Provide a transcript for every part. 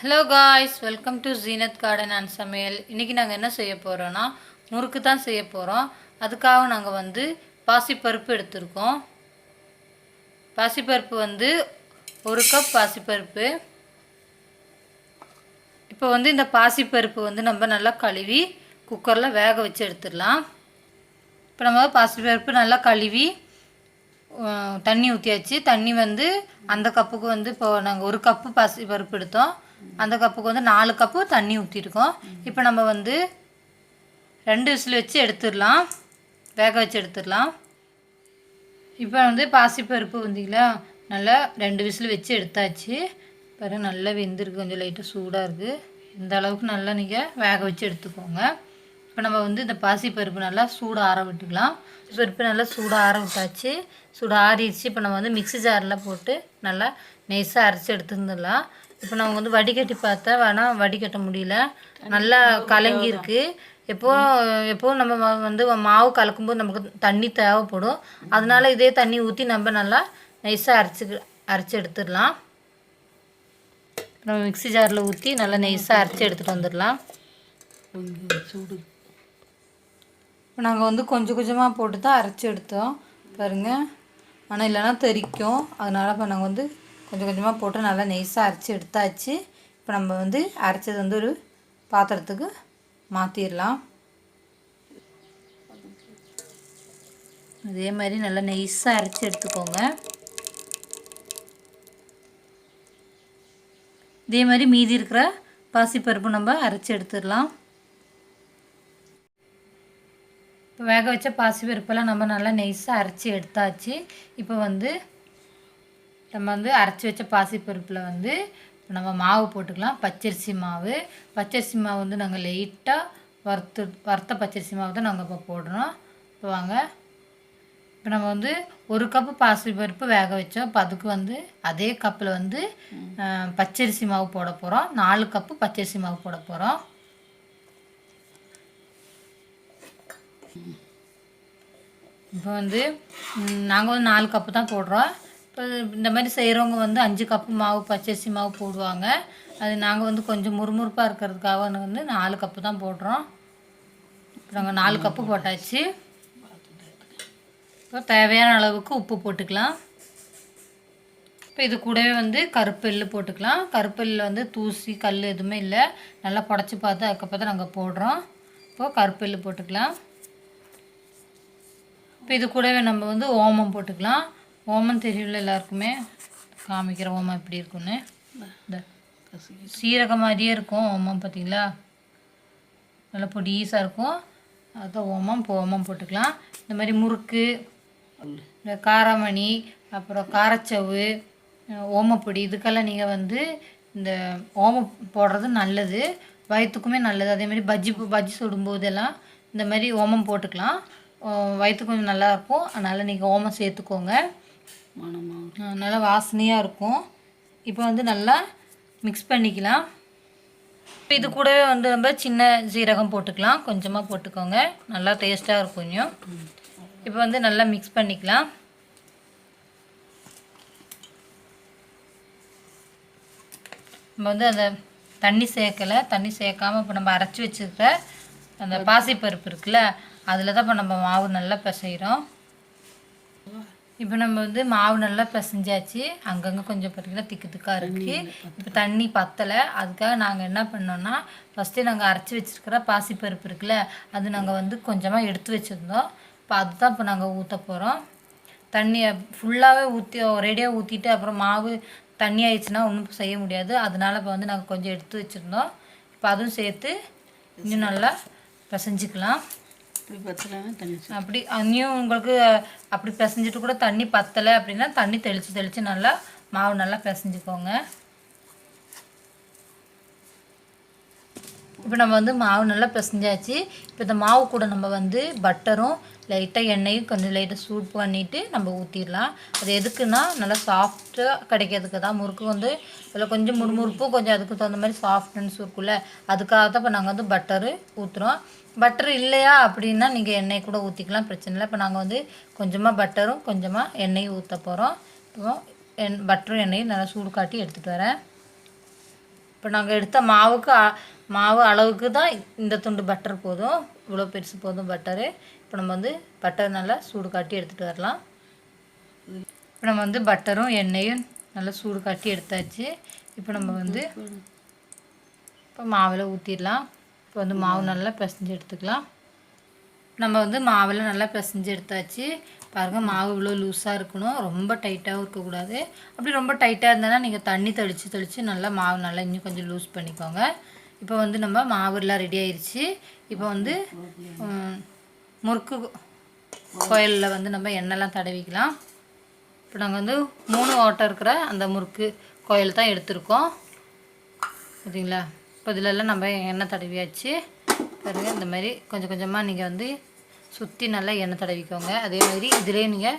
Hello guys welcome to Zeenath garden and சமையல் இன்றைக்கி நாங்கள் என்ன செய்ய போகிறோன்னா முறுக்கு தான் செய்ய போகிறோம் அதுக்காக நாங்கள் வந்து பாசிப்பருப்பு எடுத்திருக்கோம். பாசிப்பருப்பு வந்து ஒரு கப் பாசிப்பருப்பு. இப்போ வந்து இந்த பாசிப்பருப்பு வந்து நம்ம நல்லா கழுவி குக்கரில் வேக வச்சு எடுத்துடலாம். இப்போ நம்ம பாசிப்பருப்பு நல்லா கழுவி தண்ணி ஊற்றியாச்சு தண்ணி வந்து அந்த கப்புக்கு வந்து இப்போ நாங்கள் ஒரு கப்பு பாசி பருப்பு எடுத்தோம். அந்த கப்புக்கு வந்து நாலு கப்பு தண்ணி ஊற்றிருக்கோம் இப்போ நம்ம வந்து ரெண்டு விசில் வச்சு எடுத்துடலாம். வேக வச்சு எடுத்துடலாம். இப்போ வந்து பாசிப்பருப்பு வந்தீங்களா நல்லா ரெண்டு விசில் வச்சு எடுத்தாச்சு. பாருங்க நல்லா வெந்திருக்கு. கொஞ்சம் லைட்டாக சூடாக இருக்குது இந்த அளவுக்கு நல்லா நீங்கள் வேக வச்சு எடுத்துக்கோங்க. இப்போ நம்ம வந்து இந்த பாசிப்பருப்பு நல்லா சூடாக ஆற விட்டுக்கலாம். பருப்பு நல்லா சூடாக ஆற விட்டாச்சு. சூடாக ஆறிடுச்சு. இப்போ நம்ம வந்து மிக்ஸி ஜாரில் போட்டு நல்லா நைஸாக அரைச்சி எடுத்துருந்துடலாம் இப்போ நான் வந்து வடிகட்டி பார்த்தா வேணால் வடிகட்ட முடியல. நல்லா கலங்கி இருக்கு எப்போ எப்போ நம்ம வந்து மாவு கலக்கும்போது நமக்கு தண்ணி தேவைப்படும். அதனால இதே தண்ணி ஊற்றி நம்ம நல்லா நைஸாக அரைச்சி அரைச்சி எடுத்துடலாம். நம்ம மிக்ஸி ஜாரில் ஊற்றி நல்லா நைஸாக அரைச்சி எடுத்துகிட்டு வந்துடலாம். சூடு இப்போ நாங்கள் வந்து கொஞ்சம் கொஞ்சமாக போட்டு தான் அரைச்சி எடுத்தோம். பாருங்க. ஆனால் இல்லைன்னா தெறிக்கும். அதனால் இப்போ நாங்கள் வந்து கொஞ்சம் கொஞ்சமாக போட்டு நல்லா நைஸாக அரைச்சி எடுத்தாச்சு. இப்போ நம்ம வந்து அரைச்சது வந்து ஒரு பாத்திரத்துக்கு மாற்றிடலாம் அதே மாதிரி நல்லா நைஸாக அரைச்சி எடுத்துக்கோங்க. இதே மாதிரி மீதி இருக்கிற பாசிப்பருப்பு நம்ம அரைச்சி எடுத்துடலாம். இப்போ வேக வச்ச பாசிப்பருப்பெல்லாம் நம்ம நல்லா நைஸாக அரைச்சி எடுத்தாச்சு. இப்போ வந்து நம்ம வந்து அரைச்சி வச்ச பாசிப்பருப்பில் வந்து இப்போ நம்ம மாவு போட்டுக்கலாம். பச்சரிசி மாவு. பச்சரிசி மாவு வந்து நாங்கள் லைட்டாக வறுத்து வறுத்த பச்சரிசி மாவு தான் நாங்கள் இப்போ போடுறோம். இப்போ வாங்க. இப்போ நம்ம வந்து ஒரு கப்பு பாசிப்பருப்பு வேக வச்சோம். இப்போ அதுக்கு வந்து அதே கப்பில் வந்து பச்சரிசி மாவு போட போகிறோம் நாலு கப்பு பச்சரிசி மாவு போட போகிறோம் இப்போ வந்து நாங்கள் வந்து நாலு கப்பு தான் போடுறோம். இப்போ இந்த மாதிரி செய்கிறவங்க வந்து அஞ்சு கப்பு மாவு பச்சரிசி மாவு போடுவாங்க. அது நாங்கள் வந்து கொஞ்சம் முறுமுறுப்பாக இருக்கிறதுக்காக வந்து நாலு கப்பு தான் போடுறோம். நாங்கள் நாலு கப்பு போட்டாச்சு. இப்போ தேவையான அளவுக்கு உப்பு போட்டுக்கலாம். இப்போ இது கூடவே வந்து கருப்பெல்லு போட்டுக்கலாம். கருப்பெல்லில் வந்து தூசி கல் எதுவுமே இல்லை. நல்லா புடச்சி பார்த்து அதுக்கப்புறம் தான் நாங்கள் போடுறோம். இப்போது கருப்பெல்லு போட்டுக்கலாம். இப்போ இது கூடவே நம்ம வந்து ஓமம் போட்டுக்கலாம். ஓமம் தெரியல எல்லாருக்குமே? காமிக்கிற ஓமம் எப்படி இருக்குன்னு சீரகம் மாதிரியே இருக்கும் ஓமம் பார்த்தீங்களா நல்லா பொடிசாக இருக்கும். அதுதான் ஓமம் இப்போ ஓமம் போட்டுக்கலாம். இந்த மாதிரி முறுக்கு இந்த காராமணி அப்புறம் காரச்சவு ஓமப்பொடி இதுக்கெல்லாம் நீங்கள் வந்து இந்த ஓமம் போடுறது நல்லது. வயிற்றுக்குமே நல்லது. அதே மாதிரி பஜ்ஜி பஜ்ஜி சுடும்போதெல்லாம் இந்த மாதிரி ஓமம் போட்டுக்கலாம். வயிற்றுக்கு கொஞ்சம் நல்லா இருக்கும். அதனால் நீங்கள் ஓமம் சேர்த்துக்கோங்க. மணமாக நல்லா வாசனையாக இருக்கும். இப்போ வந்து நல்லா மிக்ஸ் பண்ணிக்கலாம். இப்போ இது கூடவே வந்து நம்ம சின்ன சீரகம் போட்டுக்கலாம். கொஞ்சமாக போட்டுக்கோங்க. நல்லா டேஸ்ட்டாக இருக்கும் கொஞ்சம். இப்போ வந்து நல்லா மிக்ஸ் பண்ணிக்கலாம். நம்ம வந்து அந்த தண்ணி சேர்க்கலை. தண்ணி சேர்க்காம இப்போ நம்ம அரைச்சி வச்சுருக்க அந்த பாசிப்பருப்பு இருக்குல்ல அதில் தான் இப்போ நம்ம மாவு நல்லா பிசைகிறோம் இப்போ நம்ம வந்து மாவு நல்லா பிசைஞ்சாச்சு. அங்கங்கே கொஞ்சம் பார்த்தீங்கன்னா திக்கு திக்காக இருக்குது இப்போ தண்ணி பத்தலை. அதுக்காக நாங்கள் என்ன பண்ணோம்னா ஃபஸ்ட்டே நாங்கள் அரைச்சி வச்சிருக்கிற பாசிப்பருப்பு இருக்குல்ல அது நாங்கள் வந்து கொஞ்சமாக எடுத்து வச்சுருந்தோம். இப்போ அதுதான் இப்போ நாங்கள் ஊற்ற போகிறோம் தண்ணியை ஃபுல்லாகவே ஊற்றி ஒரேடியாக ஊற்றிட்டு அப்புறம் மாவு தண்ணி ஆயிடுச்சுன்னா ஒன்றும் செய்ய முடியாது. அதனால இப்போ வந்து நாங்கள் கொஞ்சம் எடுத்து வச்சுருந்தோம். இப்போ அதுவும் சேர்த்து இன்னும் நல்லா பிசைஞ்சிக்கலாம். பத்தலைன்னா தண்ணி அப்படி அங்கேயும் உங்களுக்கு அப்படி பிசைஞ்சிட்டு கூட தண்ணி பத்தலை அப்படின்னா தண்ணி தெளித்து தெளித்து நல்லா மாவு நல்லா பிசைஞ்சுக்கோங்க. இப்போ நம்ம வந்து மாவு நல்லா பிசைஞ்சாச்சு. இப்போ இந்த மாவு கூட நம்ம வந்து பட்டரும் லைட்டாக எண்ணெயும் கொஞ்சம் லைட்டாக சூட் பண்ணிவிட்டு நம்ம ஊற்றிடலாம் அது எதுக்குன்னா நல்லா சாஃப்டாக கிடைக்கிறதுக்கு தான். முறுக்கு வந்து இதில் கொஞ்சம் முறுமுறுப்பு கொஞ்சம் அதுக்கு தகுந்த மாதிரி சாஃப்ட்னஸ் இருக்குல்ல அதுக்காக தான் இப்போ நாங்கள் வந்து பட்டரு ஊற்றுறோம் பட்டர் இல்லையா அப்படின்னா நீங்கள் எண்ணெய் கூட ஊற்றிக்கலாம் பிரச்சனை இல்லை. இப்போ நாங்கள் வந்து கொஞ்சமாக பட்டரும் கொஞ்சமாக எண்ணெயும் ஊற்ற போகிறோம் இப்போ எண் பட்டரும் எண்ணெயும் நல்லா சூடு காட்டி எடுத்துகிட்டு வரேன். இப்போ நாங்கள் எடுத்த மாவுக்கு மாவு அளவுக்கு தான் இந்த துண்டு பட்டர் போதும். இவ்வளோ பெருசு போதும் பட்டரு இப்போ நம்ம வந்து பட்டர் நல்லா சூடு காட்டி எடுத்துகிட்டு வரலாம். இப்போ நம்ம வந்து பட்டரும் எண்ணெயும் நல்லா சூடு காட்டி எடுத்தாச்சு. இப்போ நம்ம வந்து இப்போ மாவில் ஊற்றிடலாம் இப்போ வந்து மாவு நல்லா பிசைஞ்சு எடுத்துக்கலாம். நம்ம வந்து மாவில் நல்லா பிசைஞ்சு எடுத்தாச்சு. பாருங்கள் மாவு இவ்வளோ லூஸாக இருக்கணும். ரொம்ப டைட்டாகவும் இருக்கக்கூடாது. அப்படி ரொம்ப டைட்டாக இருந்தேன்னா நீங்கள் தண்ணி தெளித்து தெளித்து நல்லா மாவு நல்லா இன்னும் கொஞ்சம் லூஸ் பண்ணிக்கோங்க. இப்போ வந்து நம்ம மாவுலாம் ரெடி ஆயிடுச்சு இப்போ வந்து முறுக்கு கோயிலில் வந்து நம்ம எண்ணெய்லாம் தடவிக்கலாம். இப்போ நாங்கள் வந்து மூணு ஓட்டை இருக்கிற அந்த முறுக்கு கோயில் தான் எடுத்திருக்கோம். சரிங்களா? இப்போ இதிலெல்லாம் நம்ம எண்ணெய் தடவியாச்சு. பாருங்கள் இந்த மாதிரி கொஞ்சம் கொஞ்சமாக நீங்கள் வந்து சுற்றி நல்லா எண்ணெய் தடவிக்கோங்க. அதே மாதிரி இதிலே நீங்கள்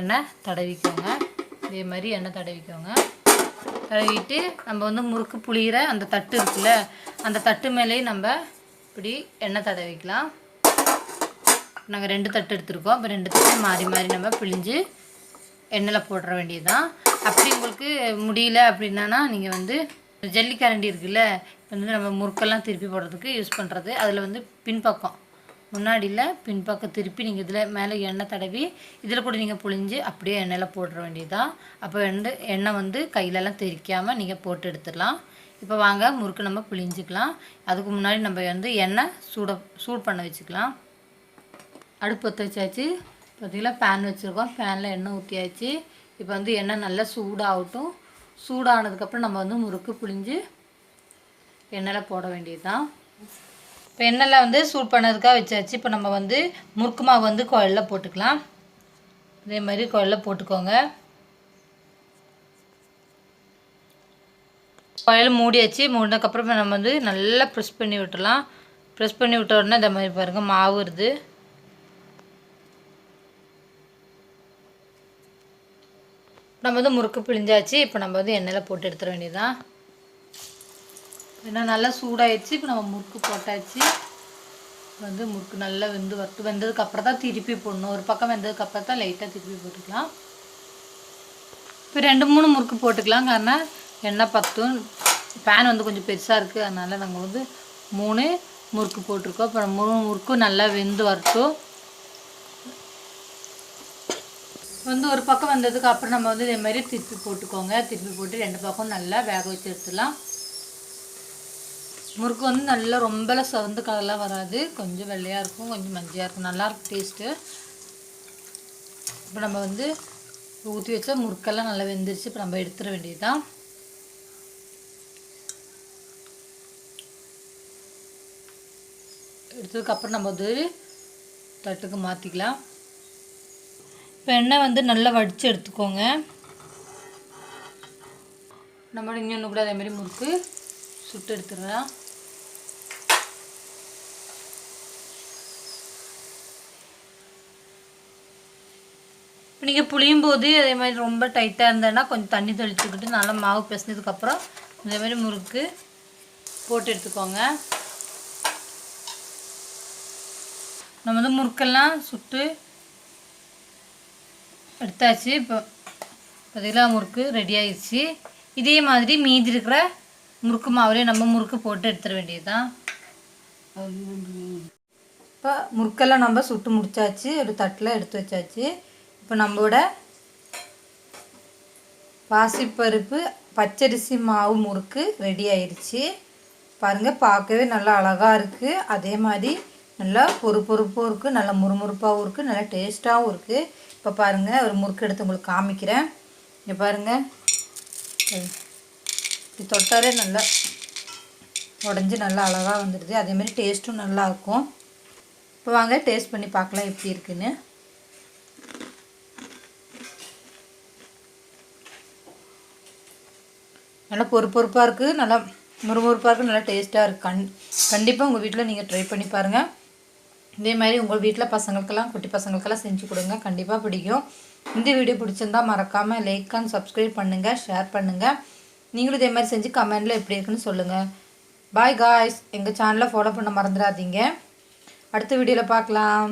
எண்ணெய் தடவிக்கோங்க. இதே மாதிரி எண்ணெய் தடவிக்கோங்க. தடவிட்டு நம்ம வந்து முறுக்கு புளிகிற அந்த தட்டு இருக்குல்ல அந்த தட்டு மேலேயே நம்ம இப்படி எண்ணெய் தடவிக்கலாம். நாங்கள் ரெண்டு தட்டு எடுத்துருக்கோம். இப்போ ரெண்டு தட்டு மாறி மாறி நம்ம பிழிஞ்சு எண்ணெயில் போடுற வேண்டியதுதான். அப்படி உங்களுக்கு முடியல அப்படின்னா நீங்கள் வந்து ஜல்லிக்கரண்டி இருக்குல்ல வந்து நம்ம முறுக்கெல்லாம் திருப்பி போடுறதுக்கு யூஸ் பண்ணுறது அதில் வந்து பின்பக்கம். முன்னாடியில் பின்பக்கம் திருப்பி நீங்கள் இதில் மேலே எண்ணெய் தடவி இதில் கூட நீங்கள் புழிஞ்சு அப்படியே எண்ணெயில் போட்டுற வேண்டியதுதான். அப்போ வந்து எண்ணெய் வந்து கையிலலாம் தெரிக்காமல் நீங்கள் போட்டு எடுத்துடலாம். இப்போ வாங்க முறுக்கு நம்ம புழிஞ்சிக்கலாம். அதுக்கு முன்னாடி நம்ம வந்து எண்ணெய் சூட சூடு பண்ண வச்சுக்கலாம். அடுப்பு பற்ற வச்சாச்சு. பார்த்தீங்களா பேன் வச்சுருக்கோம். பேனில் எண்ணெய் ஊற்றியாச்சு இப்போ வந்து எண்ணெய் நல்லா சூடாகட்டும். சூடானதுக்கப்புறம் நம்ம வந்து முறுக்கு புழிஞ்சு எண்ணெயில் போட வேண்டியது தான் இப்போ எண்ணெயில் வந்து சூட் பண்ணதுக்காக வச்சாச்சு. இப்போ நம்ம வந்து முறுக்கு மாவு வந்து குழல்ல போட்டுக்கலாம். இதே மாதிரி குழல்ல போட்டுக்கோங்க. குழல் மூடியாச்சு. மூடினதுக்கப்புறம் நம்ம வந்து நல்லா ப்ரெஸ் பண்ணி விட்டுலாம் ப்ரெஸ் பண்ணி விட்ட உடனே இந்த மாதிரி பாருங்கள் மாவு வருது. நம்ம வந்து முறுக்கு பிழிஞ்சாச்சு இப்போ நம்ம வந்து எண்ணெயில் போட்டு எடுத்துட வேண்டியதுதான் ஏன்னா நல்லா சூடாயிடுச்சு இப்போ நம்ம முறுக்கு போட்டாச்சு. வந்து முறுக்கு நல்லா வெந்து வரட்டு வெந்ததுக்கு அப்புறம் தான் திருப்பி போடணும். ஒரு பக்கம் வெந்ததுக்கு அப்புறம் தான் லைட்டாக திருப்பி போட்டுக்கலாம். இப்போ ரெண்டு மூணு முறுக்கு போட்டுக்கலாம். காரணம் எண்ணெய் பத்தும். பேன் வந்து கொஞ்சம் பெருசாக இருக்குது அதனால் நாங்கள் வந்து மூணு முறுக்கு போட்டிருக்கோம். அப்புறம் மூணு முறுக்கும் நல்லா வெந்து வரட்டும். வந்து ஒரு பக்கம் வந்ததுக்கு அப்புறம் நம்ம வந்து இதே மாதிரி திருப்பி போட்டுக்கோங்க. திருப்பி போட்டு ரெண்டு பக்கம் நல்லா வேக வச்சு எடுத்துடலாம். முறுக்கு வந்து நல்லா ரொம்பலாம் சவந்து கலர்லாம் வராது. கொஞ்சம் வெள்ளையாக இருக்கும் கொஞ்சம் மஞ்சள் இருக்கும். நல்லாயிருக்கும் டேஸ்ட்டு இப்போ நம்ம வந்து ஊற்றி வச்சா முறுக்கெல்லாம் நல்லா வெந்துருச்சு. இப்போ நம்ம எடுத்துட வேண்டியதுதான். எடுத்ததுக்கப்புறம் நம்ம வந்து தட்டுக்கு மாற்றிக்கலாம் இப்போ எண்ணெய் வந்து நல்லா வடித்து எடுத்துக்கோங்க. நம்மளோட இன்னொன்று கூட அதே மாதிரி முறுக்கு சுட்டு எடுத்துடலாம். இப்போ நீங்கள் புளியும் போது அதே மாதிரி ரொம்ப டைட்டாக இருந்ததுன்னா கொஞ்சம் தண்ணி தெளிச்சுக்கிட்டு நல்லா மாவு பிசைஞ்சதுக்கப்புறம் இதே மாதிரி முறுக்கு போட்டு எடுத்துக்கோங்க. நம்ம வந்து முறுக்கெல்லாம் சுட்டு எடுத்தாச்சு இப்போ பார்த்தீங்களா முறுக்கு ரெடி ஆயிடுச்சு. இதே மாதிரி மீதி இருக்கிற முறுக்கு மாவுலேயே நம்ம முறுக்கு போட்டு எடுத்துட வேண்டியதுதான். இப்போ முறுக்கெல்லாம் நம்ம சுட்டு முடிச்சாச்சு ஒரு தட்டில் எடுத்து வச்சாச்சு. இப்போ நம்மளோட பாசிப்பருப்பு பச்சரிசி மாவு முறுக்கு ரெடி ஆயிடுச்சு பாருங்கள் பார்க்கவே நல்லா அழகாக இருக்குது அதே மாதிரி நல்லா பொறு பொறுப்பும் இருக்குது நல்லா முறுமுறுப்பாகவும் இருக்குது நல்லா டேஸ்ட்டாகவும் இருக்குது இப்போ பாருங்கள் ஒரு முறுக்கு எடுத்து உங்களுக்கு காமிக்கிறேன். இங்கே பாருங்கள் இப்படி தொட்டாலே நல்லா உடஞ்சி நல்லா அழகாக வந்துடுது. அதேமாரி டேஸ்ட்டும் நல்லாயிருக்கும் இப்போ வாங்க டேஸ்ட் பண்ணி பார்க்கலாம் எப்படி இருக்குன்னு. நல்லா பொறு பொறுப்பாக இருக்குது நல்லா முறுமுறுப்பாக இருக்குது நல்லா டேஸ்ட்டாக இருக்குது கண் கண்டிப்பாக உங்கள் வீட்டில் நீங்கள் ட்ரை பண்ணி பாருங்கள் இதே மாதிரி உங்கள் வீட்டில் பசங்களுக்கெல்லாம் குட்டி பசங்களுக்கெல்லாம் செஞ்சு கொடுங்க. கண்டிப்பாக பிடிக்கும். இந்த வீடியோ பிடிச்சிருந்தா மறக்காமல் லைக் அண்ட் சப்ஸ்கிரைப் பண்ணுங்கள் ஷேர் பண்ணுங்கள் நீங்களும் இதே மாதிரி செஞ்சு கமெண்டில் எப்படி இருக்குன்னு சொல்லுங்கள் பாய் காய்ஸ் எங்கள் சேனலை ஃபாலோ பண்ண மறந்துடாதீங்க. அடுத்த வீடியோவில் பார்க்கலாம்.